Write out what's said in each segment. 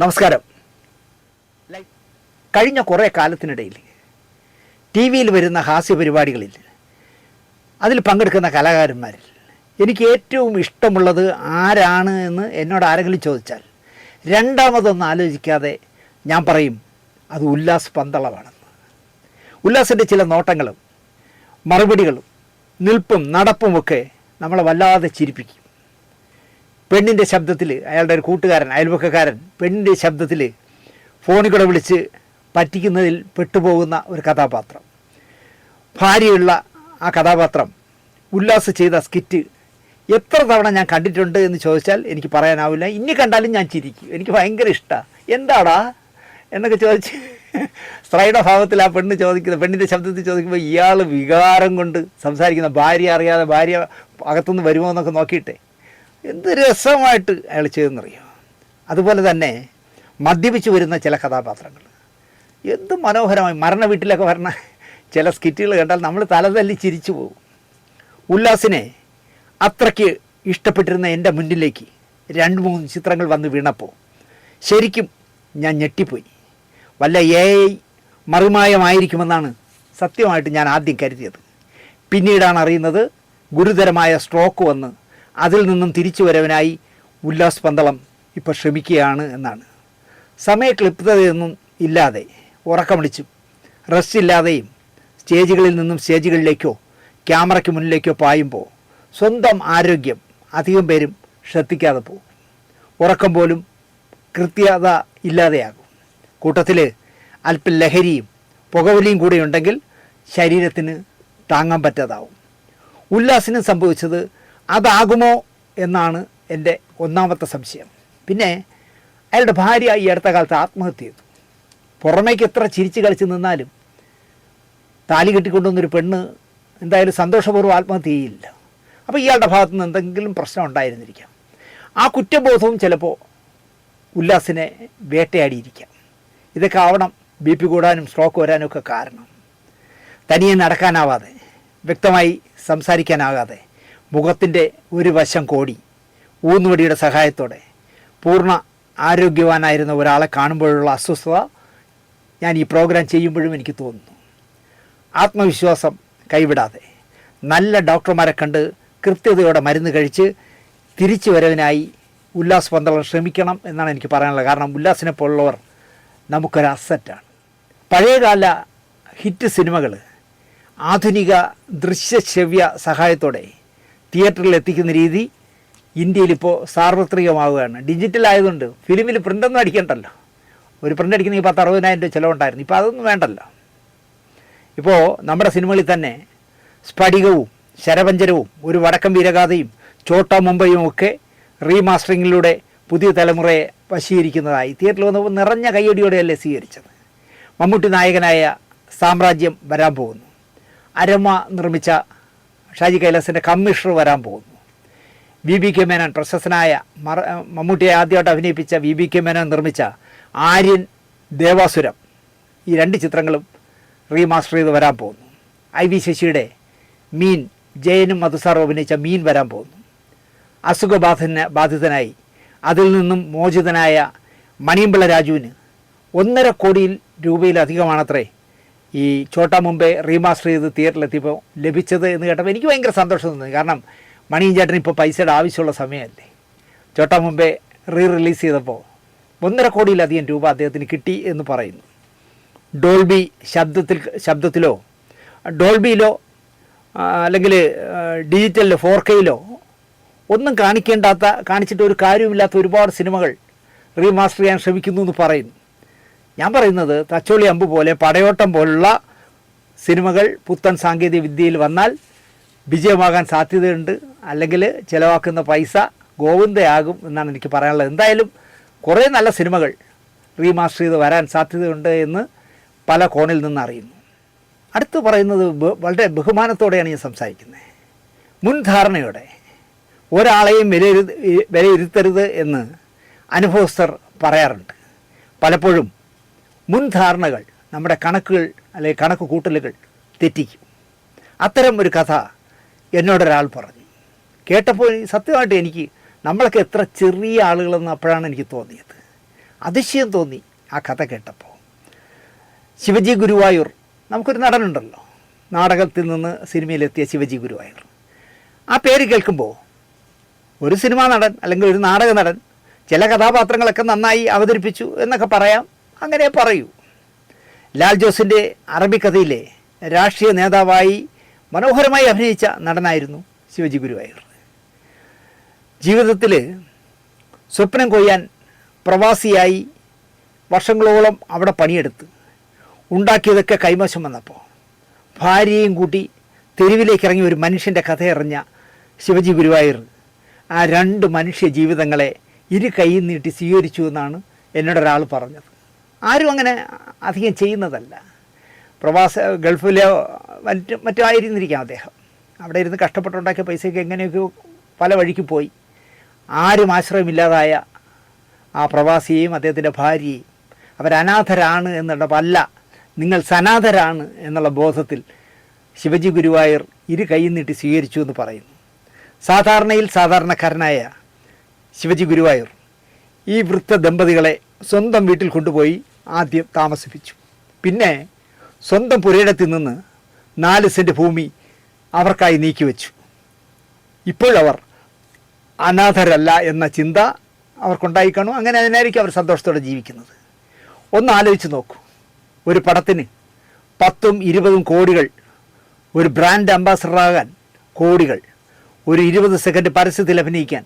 നമസ്കാരം. കഴിഞ്ഞ കുറേ കാലത്തിനിടയിൽ ടി വിയിൽ വരുന്ന ഹാസ്യ പരിപാടികളിൽ അതിൽ പങ്കെടുക്കുന്ന കലാകാരന്മാരിൽ എനിക്ക് ഏറ്റവും ഇഷ്ടമുള്ളത് ആരാണ് എന്ന് എന്നോട് ആരെങ്കിലും ചോദിച്ചാൽ രണ്ടാമതൊന്നും ആലോചിക്കാതെ ഞാൻ പറയും അത് ഉല്ലാസ് പന്തളമാണെന്ന് ഉല്ലാസിന്റെ ചില നോട്ടങ്ങളും മറുപടികളും നിൽപ്പും നടപ്പുമൊക്കെ നമ്മളെ വല്ലാതെ ചിരിപ്പിക്കും. പെണ്ണിന്റെ ശബ്ദത്തിൽ അയാളുടെ ഒരു കൂട്ടുകാരൻ അയൽവക്കക്കാരൻ പെണ്ണിന്റെ ശബ്ദത്തിൽ ഫോണിൽ കൂടെ വിളിച്ച് പറ്റിക്കുന്നതിൽ പെട്ടുപോകുന്ന ഒരു കഥാപാത്രം. ഭാര്യയുള്ള ആ കഥാപാത്രം ഉല്ലാസ് ചെയ്ത സ്കിറ്റ് എത്ര തവണ ഞാൻ കണ്ടിട്ടുണ്ട് എന്ന് ചോദിച്ചാൽ എനിക്ക് പറയാനാവില്ല. ഇനി കണ്ടാലും ഞാൻ ചിരിക്കും. എനിക്ക് ഭയങ്കര ഇഷ്ടമാണ് എന്താടാ? എന്നൊക്കെ ചോദിച്ച് സ്ത്രീയുടെ ഭാവത്തിൽ ആ പെണ്ണ് ചോദിക്കുന്നത് പെണ്ണിന്റെ ശബ്ദത്തിൽ ചോദിക്കുമ്പോൾ ഇയാൾ വികാരം കൊണ്ട് സംസാരിക്കുന്ന ഭാര്യ അറിയാതെ ഭാര്യ അകത്തുനിന്ന് വരുമോ എന്നൊക്കെ നോക്കിയിട്ടേ. എന്ത് രസമായിട്ട് അയാൾ ചെയ്തെന്നറിയോ? അതുപോലെ തന്നെ മദ്യപിച്ച് വരുന്ന ചില കഥാപാത്രങ്ങൾ. എന്ത് മനോഹരമായി മരണ വീട്ടിലൊക്കെ വരണ ചില സ്കിറ്റുകൾ കണ്ടാൽ നമ്മൾ തലതല്ലി ചിരിച്ചു പോകും. ഉല്ലാസിനെ അത്രയ്ക്ക് ഇഷ്ടപ്പെട്ടിരുന്ന എന്റെ മുന്നിലേക്ക് രണ്ട് മൂന്ന് ചിത്രങ്ങൾ വന്ന് വീണപ്പോൾ ശരിക്കും ഞാൻ ഞെട്ടിപ്പോയി. വല്ല എ ഐ മറുമായമായിരിക്കുമെന്നാണ് സത്യമായിട്ട് ഞാൻ ആദ്യം കരുതിയത്. പിന്നീടാണ് അറിയുന്നത് ഗുരുതരമായ സ്ട്രോക്ക് വന്ന് അതിൽ നിന്നും തിരിച്ചു വരവനായി ഉല്ലാസ് പന്തളം ഇപ്പോൾ ശ്രമിക്കുകയാണ് എന്നാണ്. സമയക്ലിപ്തതയൊന്നും ഇല്ലാതെ ഉറക്കമടിച്ചും റെസ്റ്റ് ഇല്ലാതെയും സ്റ്റേജുകളിൽ നിന്നും സ്റ്റേജുകളിലേക്കോ ക്യാമറയ്ക്ക് മുന്നിലേക്കോ പായുമ്പോൾ സ്വന്തം ആരോഗ്യം അധികം പേരും ശ്രദ്ധിക്കാതെ പോകും. ഉറക്കം പോലും കൃത്യത ഇല്ലാതെയാകും. കൂട്ടത്തിൽ അല്പം ലഹരിയും പുകവലിയും കൂടെ ഉണ്ടെങ്കിൽ ശരീരത്തിന് താങ്ങാൻ പറ്റാതാവും. ഉല്ലാസിന് സംഭവിച്ചത് അതാകുമോ എന്നാണ് എന്റെ ഒന്നാമത്തെ സംശയം. പിന്നെ അയാളുടെ ഭാര്യ ഈ അടുത്ത കാലത്ത് ആത്മഹത്യ ചെയ്തു. പുറമേക്ക് എത്ര ചിരിച്ച് കളിച്ച് നിന്നാലും താലി കെട്ടിക്കൊണ്ടുവന്നൊരു പെണ്ണ് എന്തായാലും സന്തോഷപൂർവം ആത്മഹത്യ ചെയ്യില്ല. അപ്പോൾ ഇയാളുടെ ഭാഗത്തു നിന്ന് എന്തെങ്കിലും പ്രശ്നം ഉണ്ടായിരുന്നിരിക്കാം. ആ കുറ്റബോധവും ചിലപ്പോൾ ഉല്ലാസിനെ വേട്ടയാടിയിരിക്കാം. ഇതൊക്കെ ആവണം ബി പി കൂടാനും സ്ട്രോക്ക് വരാനും ഒക്കെ കാരണം. തനിയെ നടക്കാനാവാതെ വ്യക്തമായി സംസാരിക്കാനാകാതെ മുഖത്തിന്റെ ഒരു വശം കോടി. ഊന്നുവടിയുടെ സഹായത്തോടെ പൂർണ ആരോഗ്യവാനായിരുന്ന ഒരാളെ കാണുമ്പോഴുള്ള അസ്വസ്ഥത ഞാൻ ഈ പ്രോഗ്രാം ചെയ്യുമ്പോഴും എനിക്ക് തോന്നുന്നു. ആത്മവിശ്വാസം കൈവിടാതെ നല്ല ഡോക്ടർമാരെ കണ്ട് കൃത്യതയോടെ മരുന്ന് കഴിച്ച് തിരിച്ചു വരവിനായി ഉല്ലാസ് പന്തളം ശ്രമിക്കണം എന്നാണ് എനിക്ക് പറയാനുള്ളത്. കാരണം ഉല്ലാസിനെ പോലുള്ളവർ നമുക്കൊരു അസറ്റാണ് പഴയകാല ഹിറ്റ് സിനിമകൾ ആധുനിക ദൃശ്യശ്രവ്യ സഹായത്തോടെ തിയേറ്ററിൽ എത്തിക്കുന്ന രീതി ഇന്ത്യയിൽ ഇപ്പോൾ സാർവത്രികമാവുകയാണ്. ഡിജിറ്റൽ ആയതുകൊണ്ട് ഫിലിമിൽ പ്രിന്റൊന്നും അടിക്കണ്ടല്ലോ. ഒരു പ്രിന്റ് അടിക്കണമെങ്കിൽ പത്ത് അറുപതിനായിരം രൂപ ചിലവുണ്ടായിരുന്നു. ഇപ്പോൾ അതൊന്നും വേണ്ടല്ലോ. ഇപ്പോൾ നമ്മുടെ സിനിമകളിൽ തന്നെ സ്ഫടികവും ശരപഞ്ചരവും ഒരു വടക്കം വീരഗാഥയും ചോട്ട മുംബൈയും ഒക്കെ റീമാസ്റ്ററിങ്ങിലൂടെ പുതിയ തലമുറയെ വശീകരിക്കുന്നതായി തിയേറ്ററിൽ വന്നപ്പോൾ നിറഞ്ഞ കയ്യടിയോടെയല്ലേ സ്വീകരിച്ചത്. മമ്മൂട്ടി നായകനായ സാമ്രാജ്യം വരാൻ പോകുന്നു. അരമ നിർമ്മിച്ച ഷാജി കൈലാസിന്റെ കമ്മീഷണർ വരാൻ പോകുന്നു. വി ബി കെ മേനോൻ പ്രശസ്തനായ മറ മമ്മൂട്ടിയെ ആദ്യമായിട്ട് അഭിനയിപ്പിച്ച വി ബി കെ മേനോൻ നിർമ്മിച്ച ആര്യൻ ദേവാസുരം ഈ രണ്ട് ചിത്രങ്ങളും റീമാസ്റ്റർ ചെയ്ത് വരാൻ പോകുന്നു. ഐ വി ശശിയുടെ മീൻ ജയനും മധുസാറും അഭിനയിച്ച മീൻ വരാൻ പോകുന്നു. അസുഖബാധിന ബാധിതനായി. അതിൽ നിന്നും മോചിതനായ മണിയമ്പിള്ള രാജുവിന് ഒന്നര കോടിയിൽ രൂപയിലധികമാണത്രേ ഈ ചോട്ടാ മുമ്പേ റീമാസ്റ്റർ ചെയ്ത് തിയേറ്ററിലെത്തിയപ്പോൾ ലഭിച്ചത് എന്ന് കേട്ടപ്പോൾ എനിക്ക് ഭയങ്കര സന്തോഷം തോന്നി. കാരണം മണിയും ചേട്ടൻ ഇപ്പോൾ പൈസയുടെ ആവശ്യമുള്ള സമയമല്ലേ. ചോട്ടാ മുമ്പേ റീ റിലീസ് ചെയ്തപ്പോൾ ഒന്നര കോടിയിലധികം രൂപ അദ്ദേഹത്തിന് കിട്ടി എന്ന് പറയുന്നു. ഡോൾബി ശബ്ദത്തിൽ ശബ്ദത്തിലോ ഡോൾബിയിലോ അല്ലെങ്കിൽ ഡിജിറ്റലിലോ ഫോർ കെയിലോ ഒന്നും കാണിക്കേണ്ടാത്ത കാണിച്ചിട്ട് ഒരു കാര്യവുമില്ലാത്ത ഒരുപാട് സിനിമകൾ റീമാസ്റ്റർ ചെയ്യാൻ ശ്രമിക്കുന്നു എന്ന് പറയുന്നു. ഞാൻ പറയുന്നത് തച്ചോളി അമ്പ് പോലെ പടയോട്ടം പോലുള്ള സിനിമകൾ പുത്തൻ സാങ്കേതിക വിദ്യയിൽ വന്നാൽ വിജയമാകാൻ സാധ്യതയുണ്ട്. അല്ലെങ്കിൽ ചിലവാക്കുന്ന പൈസ ഗോവിന്ദയാകും എന്നാണ് എനിക്ക് പറയാനുള്ളത്. എന്തായാലും കുറേ നല്ല സിനിമകൾ റീമാസ്റ്റർ ചെയ്ത് വരാൻ സാധ്യതയുണ്ട് എന്ന് പല കോണിൽ നിന്ന് അറിയുന്നു. അടുത്ത് പറയുന്നത് വളരെ ബഹുമാനത്തോടെയാണ് ഞാൻ സംസാരിക്കുന്നത്. മുൻധാരണയോടെ ഒരാളെയും വിലയിരു വിലയിരുത്തരുത് എന്ന് അനുഭവസ്ഥർ പറയാറുണ്ട്. പലപ്പോഴും മുൻധാരണകൾ നമ്മുടെ കണക്കുകൾ അല്ലെങ്കിൽ കണക്ക് കൂട്ടലുകൾ തെറ്റിക്കും. അത്തരം ഒരു കഥ എന്നോടൊരാൾ പറഞ്ഞു. കേട്ടപ്പോൾ സത്യമായിട്ട് എനിക്ക് നമ്മളൊക്കെ എത്ര ചെറിയ ആളുകളെന്ന് അപ്പോഴാണ് എനിക്ക് തോന്നിയത്. അതിശയം തോന്നി ആ കഥ കേട്ടപ്പോൾ. ശിവജി ഗുരുവായൂർ നമുക്കൊരു നടനുണ്ടല്ലോ. നാടകത്തിൽ നിന്ന് സിനിമയിലെത്തിയ ശിവജി ഗുരുവായൂർ. ആ പേര് കേൾക്കുമ്പോൾ ഒരു സിനിമാ നടൻ അല്ലെങ്കിൽ ഒരു നാടക നടൻ ചില കഥാപാത്രങ്ങളൊക്കെ നന്നായി അവതരിപ്പിച്ചു എന്നൊക്കെ പറയാം. അങ്ങനെ പറയൂ. ലാൽ ജോസിന്റെ അറബിക്കഥയിലെ രാഷ്ട്രീയ നേതാവായി മനോഹരമായി അഭിനയിച്ച നടനായിരുന്നു ശിവജി ഗുരുവായൂർ. ജീവിതത്തിൽ സ്വപ്നം കൊയ്യാൻ പ്രവാസിയായി വർഷങ്ങളോളം അവിടെ പണിയെടുത്ത് ഉണ്ടാക്കിയതൊക്കെ കൈമോശം വന്നപ്പോൾ ഭാര്യയും കൂട്ടി തെരുവിലേക്ക് ഇറങ്ങിയ ഒരു മനുഷ്യന്റെ കഥയറിഞ്ഞ ശിവജി ഗുരുവായൂർ ആ രണ്ട് മനുഷ്യ ജീവിതങ്ങളെ ഇരു കൈയും നീട്ടി സ്വീകരിച്ചു എന്നാണ് എന്നോടൊരാൾ പറഞ്ഞത്. ആരും അങ്ങനെ അധികം ചെയ്യുന്നതല്ല. പ്രവാസ ഗൾഫിലോ മറ്റ് മറ്റോ ആയിരുന്നിരിക്കാം അദ്ദേഹം. അവിടെ ഇരുന്ന് കഷ്ടപ്പെട്ടുണ്ടാക്കിയ പൈസയ്ക്ക് എങ്ങനെയൊക്കെയോ പല വഴിക്ക് പോയി. ആരും ആശ്രയമില്ലാതായ ആ പ്രവാസിയെയും അദ്ദേഹത്തിന്റെ ഭാര്യയെയും. അവരനാഥരാണ് എന്നുള്ളതല്ല നിങ്ങൾ സനാഥരാണ് എന്നുള്ള ബോധത്തിൽ ശിവജി ഗുരുവായൂർ ഇരു കൈയും നീട്ടി സ്വീകരിച്ചു എന്ന് പറയുന്നു. സാധാരണയിൽ സാധാരണക്കാരനായ ശിവജി ഗുരുവായൂർ ഈ വൃത്ത ദമ്പതികളെ സ്വന്തം വീട്ടിൽ കൊണ്ടുപോയി ആദ്യം താമസിപ്പിച്ചു. പിന്നെ സ്വന്തം പുരയിടത്തിൽ നിന്ന് നാല് സെന്റ് ഭൂമി അവർക്കായി നീക്കിവെച്ചു ഇപ്പോഴവർ അനാഥരല്ല എന്ന ചിന്ത അവർക്കുണ്ടായി കാണും. അങ്ങനെ അതിനായിരിക്കും അവർ സന്തോഷത്തോടെ ജീവിക്കുന്നത്. ഒന്ന് ആലോചിച്ച് നോക്കൂ. ഒരു പടത്തിന് പത്തും ഇരുപതും കോടികൾ ഒരു ബ്രാൻഡ് അംബാസഡറാകാൻ കോടികൾ ഒരു ഇരുപത് സെക്കൻഡ് പരസ്യത്തിൽ അഭിനയിക്കാൻ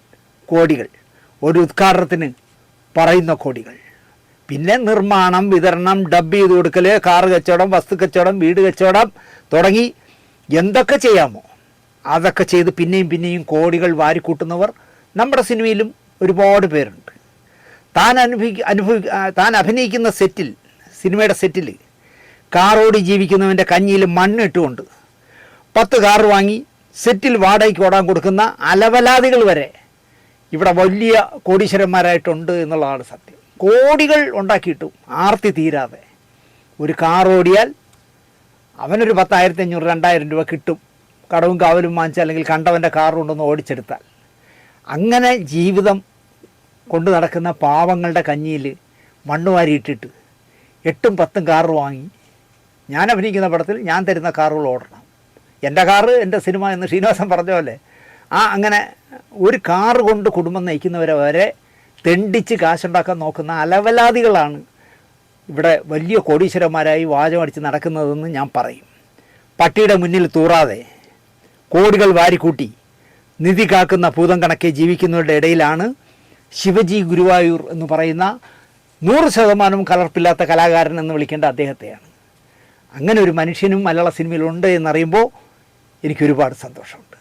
കോടികൾ ഒരു ഉദ്ഘാടനത്തിന് പറയുന്ന കോടികൾ. പിന്നെ നിർമ്മാണം വിതരണം ഡബ് ചെയ്ത് കൊടുക്കൽ കാറ് കച്ചവടം വസ്തു കച്ചവടം വീട് കച്ചവടം തുടങ്ങി എന്തൊക്കെ ചെയ്യാമോ അതൊക്കെ ചെയ്ത് പിന്നെയും പിന്നെയും കോടികൾ വാരിക്കൂട്ടുന്നവർ നമ്മുടെ സിനിമയിലും ഒരുപാട് പേരുണ്ട്. താൻ അനുഭവി അനുഭവി താൻ അഭിനയിക്കുന്ന സെറ്റിൽ സിനിമയുടെ സെറ്റിൽ കാറോടി ജീവിക്കുന്നവന്റെ കഞ്ഞിയിൽ മണ്ണിട്ടുകൊണ്ട് പത്ത് കാർ വാങ്ങി സെറ്റിൽ വാടകയ്ക്ക് ഓടാൻ കൊടുക്കുന്ന അലവലാദികൾ വരെ ഇവിടെ വലിയ കോടീശ്വരന്മാരായിട്ടുണ്ട് എന്നുള്ളതാണ് സത്യം. കോടികൾ ഉണ്ടാക്കിയിട്ടും. ആർത്തി തീരാതെ. ഒരു കാർ ഓടിയാൽ അവനൊരു പത്തായിരത്തി അഞ്ഞൂറ് രണ്ടായിരം രൂപ കിട്ടും. കടവും കാവലും വാങ്ങിച്ചാൽ അല്ലെങ്കിൽ കണ്ടവന്റെ കാർ കൊണ്ടൊന്ന് ഓടിച്ചെടുത്താൽ. അങ്ങനെ ജീവിതം കൊണ്ടു നടക്കുന്ന പാവങ്ങളുടെ കഞ്ഞിയിൽ മണ്ണ് വാരിയിട്ടിട്ട് എട്ടും പത്തും കാറ് വാങ്ങി. ഞാൻ അഭിനയിക്കുന്ന പടത്തിൽ ഞാൻ തരുന്ന കാറുകൾ ഓടണം. എന്റെ കാറ് എന്റെ സിനിമ എന്ന് ശ്രീനിവാസൻ പറഞ്ഞ പോലെ ആ അങ്ങനെ ഒരു കാറ് കൊണ്ട് കുടുംബം നയിക്കുന്നവരെ വരെ തെണ്ടിച്ച് കാശുണ്ടാക്കാൻ നോക്കുന്ന അലവലാദികളാണ് ഇവിടെ വലിയ കോടീശ്വരന്മാരായി വാചമടിച്ച് നടക്കുന്നതെന്ന് ഞാൻ പറയും. പട്ടിയുടെ മുന്നിൽ തൂറാതെ കോടികൾ വാരിക്കൂട്ടി നിധി കാക്കുന്ന ഭൂതം കണക്കെ ജീവിക്കുന്നവരുടെ ഇടയിലാണ് ശിവജി ഗുരുവായൂർ എന്ന് പറയുന്ന നൂറ് ശതമാനം കലർപ്പില്ലാത്ത കലാകാരൻ എന്ന് വിളിക്കേണ്ട അദ്ദേഹത്തെയാണ്. അങ്ങനെ ഒരു മനുഷ്യനും മലയാള സിനിമയിലുണ്ട് എന്നറിയുമ്പോൾ എനിക്കൊരുപാട് സന്തോഷമുണ്ട്.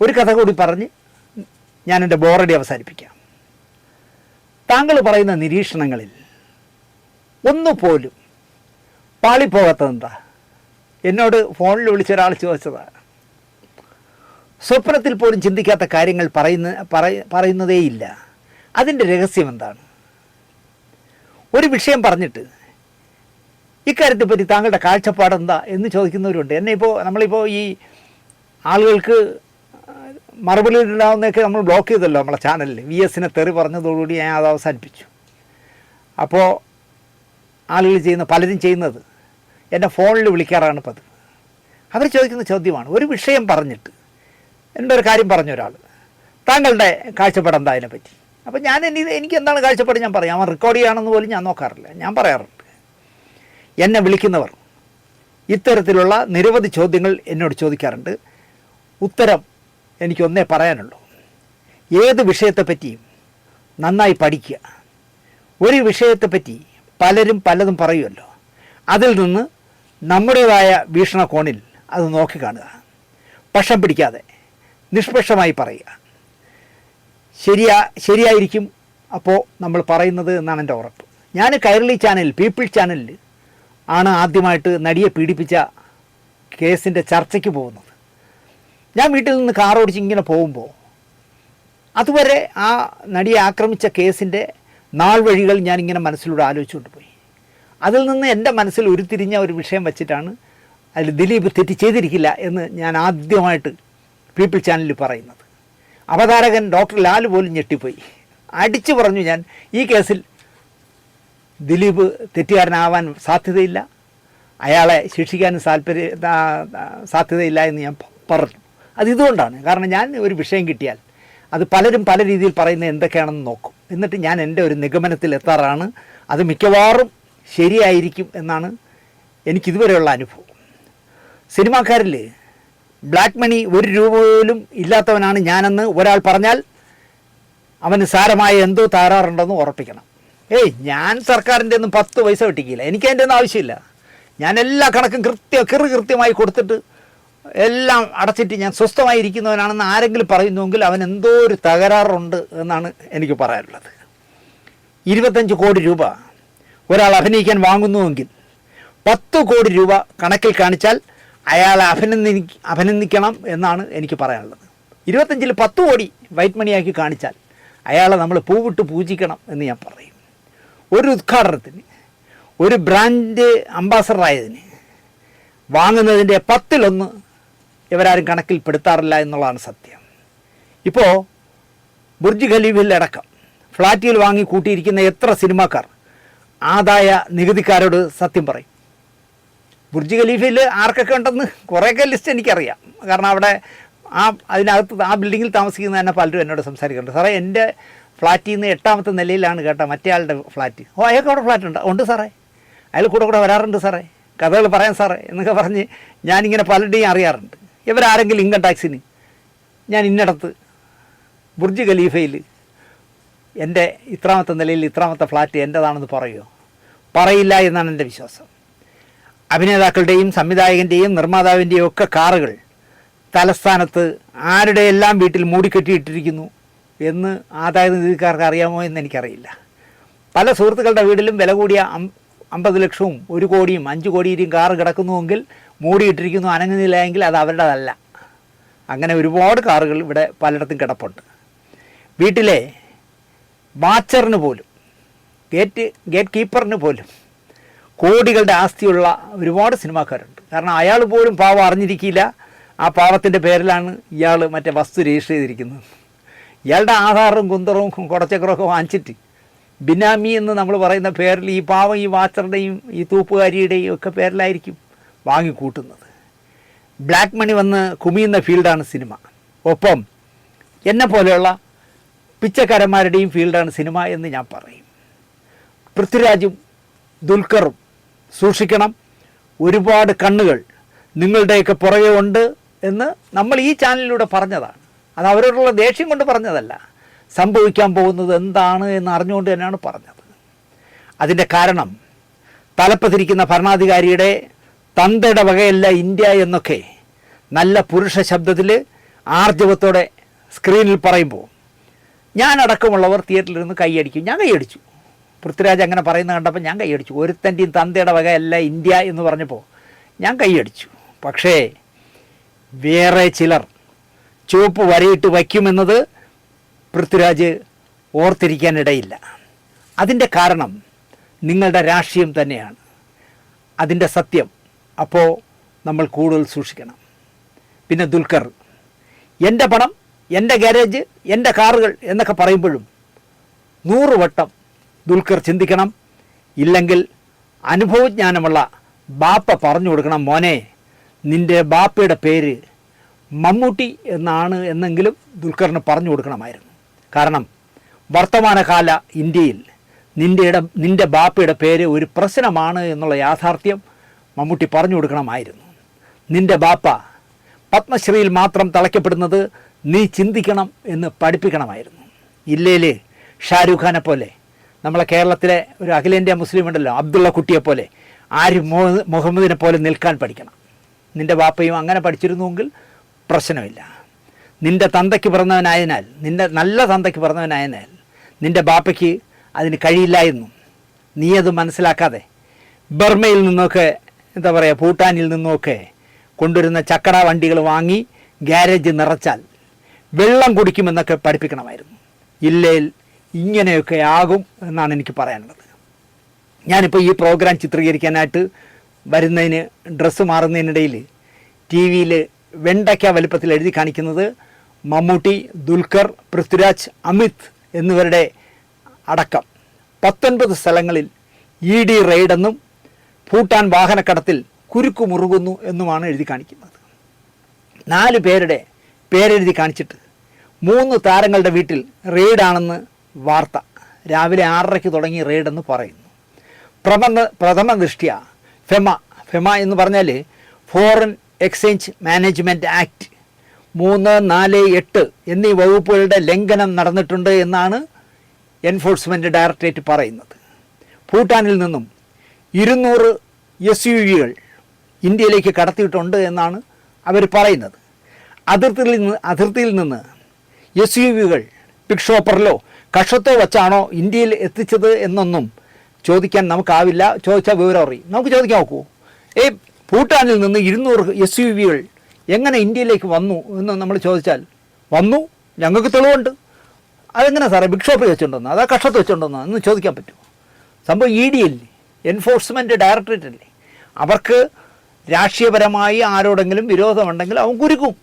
ഒരു കഥ കൂടി പറഞ്ഞ് ഞാൻ എന്റെ ബോറടി അവസാനിപ്പിക്കാം. താങ്കൾ പറയുന്ന നിരീക്ഷണങ്ങളിൽ ഒന്നുപോലും പാളിപ്പോകാത്തതെന്താ എന്നോട് ഫോണിൽ വിളിച്ച ഒരാൾ ചോദിച്ചതാണ് സ്വപ്നത്തിൽ പോലും ചിന്തിക്കാത്ത കാര്യങ്ങൾ പറയുന്ന പറയ- പറയുന്നതേയില്ല. അതിന്റെ രഹസ്യം എന്താണ്? ഒരു വിഷയം പറഞ്ഞിട്ട് ഇക്കാര്യത്തെ പറ്റി താങ്കളുടെ കാഴ്ചപ്പാടെന്താ എന്ന് ചോദിക്കുന്നവരുണ്ട്. എന്നെ ഇപ്പോൾ നമ്മളിപ്പോൾ ഈ ആളുകൾക്ക് മറുപടി ഉണ്ടാവുന്നതൊക്കെ നമ്മൾ ബ്ലോക്ക് ചെയ്തല്ലോ നമ്മളെ ചാനലിൽ വി എസിനെ തെറി പറഞ്ഞതോടുകൂടി ഞാൻ അത് അവസാനിപ്പിച്ചു. അപ്പോൾ ആളുകൾ ചെയ്യുന്ന പലരും ചെയ്യുന്നത് എന്റെ ഫോണിൽ വിളിക്കാറാണ് പതിവ്. അവർ ചോദിക്കുന്ന ചോദ്യമാണ്. ഒരു വിഷയം പറഞ്ഞിട്ട് എന്റെ ഒരു കാര്യം പറഞ്ഞ ഒരാൾ? താങ്കളുടെ കാഴ്ചപ്പാട് എന്താ അതിനെപ്പറ്റി? അപ്പോൾ ഞാൻ എനി എനിക്ക് എന്താണ് കാഴ്ചപ്പാട് ഞാൻ പറയാം. അവൻ റെക്കോർഡ് ചെയ്യുകയാണെന്ന് പോലും ഞാൻ നോക്കാറില്ല. ഞാൻ പറയാറുണ്ട്. എന്നെ വിളിക്കുന്നവർ ഇത്തരത്തിലുള്ള നിരവധി ചോദ്യങ്ങൾ എന്നോട് ചോദിക്കാറുണ്ട്. ഉത്തരം എനിക്കൊന്നേ പറയാനുള്ളൂ. ഏത് വിഷയത്തെപ്പറ്റിയും നന്നായി പഠിക്കുക. ഒരു വിഷയത്തെപ്പറ്റി പലരും പലതും പറയുമല്ലോ. അതിൽ നിന്ന് നമ്മുടേതായ വീക്ഷണകോണിൽ അത് നോക്കിക്കാണുക പക്ഷം പിടിക്കാതെ നിഷ്പക്ഷമായി പറയുക. ശരിയാ ശരിയായിരിക്കും അപ്പോൾ നമ്മൾ പറയുന്നത് എന്നാണ് എന്റെ ഉറപ്പ്. ഞാൻ കൈരളി ചാനൽ പീപ്പിൾ ചാനലിൽ ആണ് ആദ്യമായിട്ട് നടിയെ പീഡിപ്പിച്ച കേസിന്റെ ചർച്ചയ്ക്ക് പോകുന്നത്. ഞാൻ വീട്ടിൽ നിന്ന് കാർ ഓടിച്ച് ഇങ്ങനെ പോകുമ്പോൾ അതുവരെ ആ നടിയെ ആക്രമിച്ച കേസിന്റെ നാൾ വഴികൾ ഞാൻ ഇങ്ങനെ മനസ്സിലൂടെ ആലോചിച്ചുകൊണ്ട് പോയി. അതിൽ നിന്ന് എന്റെ മനസ്സിൽ ഉരുത്തിരിഞ്ഞ ഒരു വിഷയം വെച്ചിട്ടാണ് അതിൽ ദിലീപ് തെറ്റ് ചെയ്തിരിക്കില്ല എന്ന് ഞാൻ ആദ്യമായിട്ട് പീപ്പിൾ ചാനലിൽ പറയുന്നത്. അവതാരകൻ ഡോക്ടർ ലാൽ പോലും ഞെട്ടിപ്പോയി. അടിച്ചു പറഞ്ഞു ഞാൻ ഈ കേസിൽ ദിലീപ് തെറ്റുകാരനാവാൻ സാധ്യതയില്ല. അയാളെ ശിക്ഷിക്കാനും താല്പര്യ സാധ്യതയില്ല എന്ന് ഞാൻ പറഞ്ഞു. അത് ഇതുകൊണ്ടാണ്. കാരണം ഞാൻ ഒരു വിഷയം കിട്ടിയാൽ അത് പലരും പല രീതിയിൽ പറയുന്നത് എന്തൊക്കെയാണെന്ന് നോക്കും. എന്നിട്ട് ഞാൻ എന്റെ ഒരു നിഗമനത്തിൽ എത്താറാണ്. അത് മിക്കവാറും ശരിയായിരിക്കും എന്നാണ് എനിക്കിതുവരെയുള്ള അനുഭവം. സിനിമാക്കാരിൽ ബ്ലാക്ക് മണി ഒരു രൂപ പോലും ഇല്ലാത്തവനാണ് ഞാനെന്ന് ഒരാൾ പറഞ്ഞാൽ അവന് സാരമായ എന്തോ താരാറുണ്ടെന്ന് ഉറപ്പിക്കണം. ഏയ് ഞാൻ സർക്കാരിന്റെ ഒന്നും പത്ത് പൈസ വെട്ടിക്കില്ല. എനിക്ക് അതിന്റെ ഒന്നും ആവശ്യമില്ല. ഞാൻ എല്ലാ കണക്കും കൃത്യ കൃത്യമായി കൊടുത്തിട്ട് എല്ലാം അടച്ചിട്ട് ഞാൻ സ്വസ്ഥമായിരിക്കുന്നവനാണെന്ന് ആരെങ്കിലും പറയുന്നുവെങ്കിൽ അവൻ എന്തോ ഒരു തകരാറുണ്ട് എന്നാണ് എനിക്ക് പറയാനുള്ളത്. ഇരുപത്തഞ്ച് കോടി രൂപ ഒരാൾ അഭിനയിക്കാൻ വാങ്ങുന്നുവെങ്കിൽ പത്ത് കോടി രൂപ കണക്കിൽ കാണിച്ചാൽ അയാളെ അഭിനന്ദി അഭിനന്ദിക്കണം എന്നാണ് എനിക്ക് പറയാനുള്ളത്. ഇരുപത്തഞ്ചിൽ പത്ത് കോടി വൈറ്റ് മണിയാക്കി കാണിച്ചാൽ അയാളെ നമ്മൾ പൂവിട്ട് പൂജിക്കണം എന്ന് ഞാൻ പറയും. ഒരു ഉദ്ഘാടനത്തിന് ഒരു ബ്രാൻഡ് അംബാസഡർ ആയതിന് വാങ്ങുന്നതിന്റെ പത്തിലൊന്ന് ഇവരാരും കണക്കിൽപ്പെടുത്താറില്ല എന്നുള്ളതാണ് സത്യം. ഇപ്പോൾ ബുർജ് ഖലീഫിൽ ഖലീഫിലടക്കം ഫ്ളാറ്റിൽ വാങ്ങി കൂട്ടിയിരിക്കുന്ന എത്ര സിനിമാക്കാർ ആദായ നികുതിക്കാരോട് സത്യം പറയും? ബുർജ് ഖലീഫിൽ ആർക്കൊക്കെ ഉണ്ടെന്ന് കുറേയൊക്കെ ലിസ്റ്റ് എനിക്കറിയാം. കാരണം അവിടെ ആ അതിനകത്ത് ആ ബിൽഡിങ്ങിൽ താമസിക്കുന്ന തന്നെ പലരും എന്നോട് സംസാരിക്കുന്നുണ്ട്. സാറേ എന്റെ ഫ്ലാറ്റിൽ നിന്ന് എട്ടാമത്തെ നിലയിലാണ് കേട്ടോ മറ്റേ ആളുടെ ഫ്ലാറ്റ് ഓ അയാൾക്ക് അവിടെ ഫ്ലാറ്റ് ഉണ്ട്. ഉണ്ട് സാറേ. അയാൾ കൂടെ കൂടെ വരാറുണ്ട് സാറേ. കഥകൾ പറയാൻ സാറേ എന്നൊക്കെ പറഞ്ഞ് ഞാനിങ്ങനെ പലരുടെയും അറിയാറുണ്ട്. ഇവരാരെങ്കിലും ഇൻകം ടാക്സിന് ഞാൻ ഇന്നിടത്ത് ബുർജ് ഖലീഫയിൽ എന്റെ ഇത്രാമത്തെ നിലയിൽ ഇത്രാമത്തെ ഫ്ലാറ്റ് എന്റെതാണെന്ന് പറയുമോ പറയില്ല എന്നാണ് എന്റെ വിശ്വാസം. അഭിനേതാക്കളുടെയും സംവിധായകന്റെയും നിർമ്മാതാവിന്റെയും ഒക്കെ കാറുകൾ തലസ്ഥാനത്ത് ആരുടെയെല്ലാം വീട്ടിൽ മൂടിക്കെട്ടിയിട്ടിരിക്കുന്നു എന്ന് ആദായ നികുതിക്കാർക്ക് അറിയാമോ എന്ന് എനിക്കറിയില്ല. പല സുഹൃത്തുക്കളുടെ വീട്ടിലും വില കൂടിയ അമ്പത് ലക്ഷവും ഒരു കോടിയും അഞ്ച് കോടിയും കാറ് കിടക്കുന്നുവെങ്കിൽ മൂടിയിട്ടിരിക്കുന്നു അനങ്ങുന്നില്ല എങ്കിൽ അത് അവരുടേതല്ല. അങ്ങനെ ഒരുപാട് കാറുകൾ ഇവിടെ പലയിടത്തും കിടപ്പുണ്ട്. വീട്ടിലെ വാച്ചറിന് പോലും ഗേറ്റ് ഗേറ്റ് കീപ്പറിന് പോലും കോടികളുടെ ആസ്തിയുള്ള ഒരുപാട് സിനിമാക്കാരുണ്ട്. കാരണം അയാൾ പോലും പാവം അറിഞ്ഞിരിക്കില്ല. ആ പാവത്തിന്റെ പേരിലാണ് ഇയാൾ മറ്റേ വസ്തു രജിസ്റ്റർ ചെയ്തിരിക്കുന്നത്. ഇയാളുടെ ആധാറും കുന്തറവും കുടച്ചക്കറൊക്കെ വാങ്ങിച്ചിട്ട് ബിനാമി എന്ന് നമ്മൾ പറയുന്ന പേരിൽ ഈ പാവം ഈ വാച്ചറുടെയും ഈ തൂപ്പുകാരിയുടെയും ഒക്കെ പേരിലായിരിക്കും. വാങ്ങിക്കൂട്ടുന്നത്. ബ്ലാക്ക് മണി വന്ന് കുമിയുന്ന ഫീൽഡാണ് സിനിമ. ഒപ്പം എന്നെ പോലെയുള്ള പിച്ചക്കാരന്മാരുടെയും ഫീൽഡാണ് സിനിമ എന്ന് ഞാൻ പറയും. പൃഥ്വിരാജും ദുൽഖറും സൂക്ഷിക്കണം. ഒരുപാട് കണ്ണുകൾ നിങ്ങളുടെയൊക്കെ പുറകെ ഉണ്ട് എന്ന് നമ്മൾ ഈ ചാനലിലൂടെ പറഞ്ഞതാണ്. അത് അവരോടുള്ള ദേഷ്യം കൊണ്ട് പറഞ്ഞതല്ല. സംഭവിക്കാൻ പോകുന്നത് എന്താണ് എന്ന് അറിഞ്ഞുകൊണ്ട് തന്നെയാണ് പറഞ്ഞത്. അതിന്റെ കാരണം തലപ്പത്തിരിക്കുന്ന ഭരണാധികാരിയുടെ തന്തയുടെ വകയല്ല ഇന്ത്യ എന്നൊക്കെ നല്ല പുരുഷ ശബ്ദത്തിൽ ആർജവത്തോടെ സ്ക്രീനിൽ പറയുമ്പോൾ ഞാനടക്കമുള്ളവർ തിയേറ്ററിൽ നിന്ന് കൈയടിക്കും. ഞാൻ കൈയടിച്ചു. പൃഥ്വിരാജ് അങ്ങനെ പറയുന്നത് കണ്ടപ്പോൾ ഞാൻ കൈയടിച്ചു. ഒരുത്തന്റെയും തന്തയുടെ വകയല്ല ഇന്ത്യ എന്ന് പറഞ്ഞപ്പോൾ ഞാൻ കൈയടിച്ചു. പക്ഷേ വേറെ ചിലർ ചുവപ്പ് വരയിട്ട് വയ്ക്കുമെന്നത് പൃഥ്വിരാജ് ഓർത്തിരിക്കാനിടയില്ല. അതിന്റെ കാരണം നിങ്ങളുടെ രാഷ്ട്രീയം തന്നെയാണ്. അതിന്റെ സത്യം അപ്പോൾ നമ്മൾ കൂടുതൽ സൂക്ഷിക്കണം. പിന്നെ ദുൽഖർ എന്റെ പണം എന്റെ ഗാരേജ് എന്റെ കാറുകൾ എന്നൊക്കെ പറയുമ്പോഴും നൂറ് വട്ടം ദുൽഖർ ചിന്തിക്കണം. ഇല്ലെങ്കിൽ അനുഭവജ്ഞാനമുള്ള ബാപ്പ പറഞ്ഞു കൊടുക്കണം മോനെ നിന്റെ ബാപ്പയുടെ പേര് മമ്മൂട്ടി എന്നാണ് എന്നെങ്കിലും ദുൽഖറിന് പറഞ്ഞു കൊടുക്കണമായിരുന്നു. കാരണം വർത്തമാനകാല ഇന്ത്യയിൽ നിന്റെ നിന്റെ ബാപ്പയുടെ പേര് ഒരു പ്രശ്നമാണ് എന്നുള്ള യാഥാർത്ഥ്യം മമ്മൂട്ടി പറഞ്ഞു കൊടുക്കണമായിരുന്നു. നിന്റെ ബാപ്പ പത്മശ്രീയിൽ മാത്രം തളയ്ക്കപ്പെടുന്നത് നീ ചിന്തിക്കണം എന്ന് പഠിപ്പിക്കണമായിരുന്നു. ഇല്ലേൽ ഷാരൂഖ് ഖാനെ പോലെ നമ്മളെ കേരളത്തിലെ ഒരു അഖിലേന്ത്യാ മുസ്ലിം ഉണ്ടല്ലോ അബ്ദുള്ള കുട്ടിയെ പോലെ ആര് മൊഹ- മുഹമ്മദിനെ പോലെ നിൽക്കാൻ പഠിക്കണം. നിന്റെ ബാപ്പയും അങ്ങനെ പഠിച്ചിരുന്നുവെങ്കിൽ പ്രശ്നമില്ല. നിന്റെ തന്തയ്ക്ക് പിറന്നവനായതിനാൽ നിന്റെ നല്ല തന്തയ്ക്ക് പിറന്നവനായതിനാൽ നിന്റെ ബാപ്പയ്ക്ക് അതിന് കഴിയില്ലായിരുന്നു. നീ അത് മനസ്സിലാക്കാതെ ബർമയിൽ നിന്നൊക്കെ എന്താ പറയുക ഭൂട്ടാനിൽ നിന്നൊക്കെ കൊണ്ടുവരുന്ന ചക്കട വണ്ടികൾ വാങ്ങി ഗ്യാരേജ് നിറച്ചാൽ വെള്ളം കുടിക്കുമെന്നൊക്കെ പഠിപ്പിക്കണമായിരുന്നു. ഇല്ലേൽ ഇങ്ങനെയൊക്കെ ആകും എന്നാണ് എനിക്ക് പറയാനുള്ളത്. ഞാനിപ്പോൾ ഈ പ്രോഗ്രാം ചിത്രീകരിക്കാനായിട്ട് വരുന്നതിന് ഡ്രസ്സ് മാറുന്നതിനിടയിൽ ടി വിയിൽ വെണ്ടയ്ക്ക വലുപ്പത്തിൽ എഴുതി കാണിക്കുന്നത് മമ്മൂട്ടി ദുൽഖർ പൃഥ്വിരാജ് അമിത് എന്നിവരുടെ അടക്കം. പത്തൊൻപത് സ്ഥലങ്ങളിൽ ഇ ഡി റെയ്ഡെന്നും ഭൂട്ടാൻ വാഹനക്കടത്തിൽ കുരുക്കു മുറുകുന്നു എന്നുമാണ് എഴുതി കാണിക്കുന്നത്. നാല് പേരുടെ പേരെഴുതി കാണിച്ചിട്ട് മൂന്ന് താരങ്ങളുടെ വീട്ടിൽ റെയ്ഡാണെന്ന് വാർത്ത. രാവിലെ ആറരയ്ക്ക് തുടങ്ങി റെയ്ഡെന്ന് പറയുന്നു. പ്രഥമ പ്രഥമ ദൃഷ്ടിയ ഫെമ ഫെമ എന്ന് പറഞ്ഞാൽ ഫോറിൻ എക്സ്ചേഞ്ച് മാനേജ്മെന്റ് ആക്ട് മൂന്ന് നാല് എട്ട് എന്നീ വകുപ്പുകളുടെ ലംഘനം നടന്നിട്ടുണ്ട് എന്നാണ് എൻഫോഴ്സ്മെന്റ് ഡയറക്ടറേറ്റ് പറയുന്നത്. ഭൂട്ടാനിൽ നിന്നും ഇരുന്നൂറ് എസ് യു വികൾ ഇന്ത്യയിലേക്ക് കടത്തിയിട്ടുണ്ട് എന്നാണ് അവർ പറയുന്നത്. അതിർത്തിയിൽ നിന്ന് അതിർത്തിയിൽ നിന്ന് എസ് യു വികൾ പിക്ഷോപ്പറിലോ കഷത്തോ വെച്ചാണോ ഇന്ത്യയിൽ എത്തിച്ചത് എന്നൊന്നും ചോദിക്കാൻ നമുക്കാവില്ല. ചോദിച്ചാൽ വിവരം അറിയും. നമുക്ക് ചോദിക്കാൻ നോക്കൂ. ഏ ഭൂട്ടാനിൽ നിന്ന് ഇരുന്നൂറ് എസ് യു വികൾ എങ്ങനെ ഇന്ത്യയിലേക്ക് വന്നു എന്ന് നമ്മൾ ചോദിച്ചാൽ വന്നു ഞങ്ങൾക്ക് തെളിവുണ്ട്. അതെങ്ങനെ സാറേ ബിക്ഷോപ്പ് വെച്ചിട്ടുണ്ടെന്ന് അതാ കഷത്ത് വെച്ചിട്ടുണ്ടെന്ന് എന്ന് ചോദിക്കാൻ പറ്റുമോ? സംഭവം ഇ ഡി അല്ലേ? എൻഫോഴ്സ്മെന്റ് ഡയറക്ടറേറ്റ് അല്ലേ? അവർക്ക് രാഷ്ട്രീയപരമായി ആരോടെങ്കിലും വിരോധമുണ്ടെങ്കിൽ അവൻ കുരുക്കും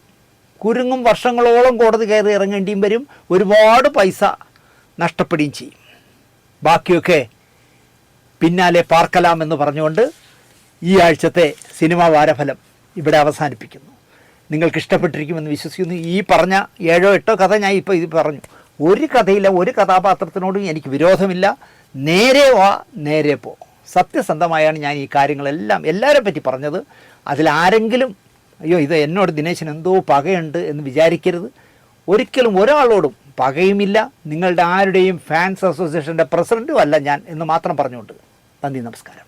കുരുങ്ങും വർഷങ്ങളോളം കോടതി കയറി ഇറങ്ങേണ്ടിയും വരും. ഒരുപാട് പൈസ നഷ്ടപ്പെടുകയും ചെയ്യും. ബാക്കിയൊക്കെ പിന്നാലെ പാർക്കലാം എന്ന് പറഞ്ഞുകൊണ്ട് ഈ ആഴ്ചത്തെ സിനിമാ വാരഫലം ഇവിടെ അവസാനിപ്പിക്കുന്നു. നിങ്ങൾക്ക് ഇഷ്ടപ്പെട്ടിരിക്കുമെന്ന് വിശ്വസിക്കുന്നു. ഈ പറഞ്ഞ ഏഴോ എട്ടോ കഥ ഞാൻ ഇപ്പോൾ ഇത് പറഞ്ഞു. ഒരു കഥയില്ല ഒരു കഥാപാത്രത്തിനോടും എനിക്ക് വിരോധമില്ല. നേരെ വാ നേരെ പോ. സത്യസന്ധമായാണ് ഞാൻ ഈ കാര്യങ്ങളെല്ലാം എല്ലാവരെ പറ്റി പറഞ്ഞത്. അതിലാരെങ്കിലും അയ്യോ ഇത് എന്നോട് ദിനേശൻ എന്തോ പകയുണ്ട് എന്ന് വിചാരിക്കരുത്. ഒരിക്കലും ഒരാളോടും പകയുമില്ല. നിങ്ങളുടെ ആരുടെയും ഫാൻസ് അസോസിയേഷന്റെ പ്രസിഡന്റും അല്ല ഞാൻ എന്ന് മാത്രം പറഞ്ഞുകൊണ്ട് നന്ദി നമസ്കാരം.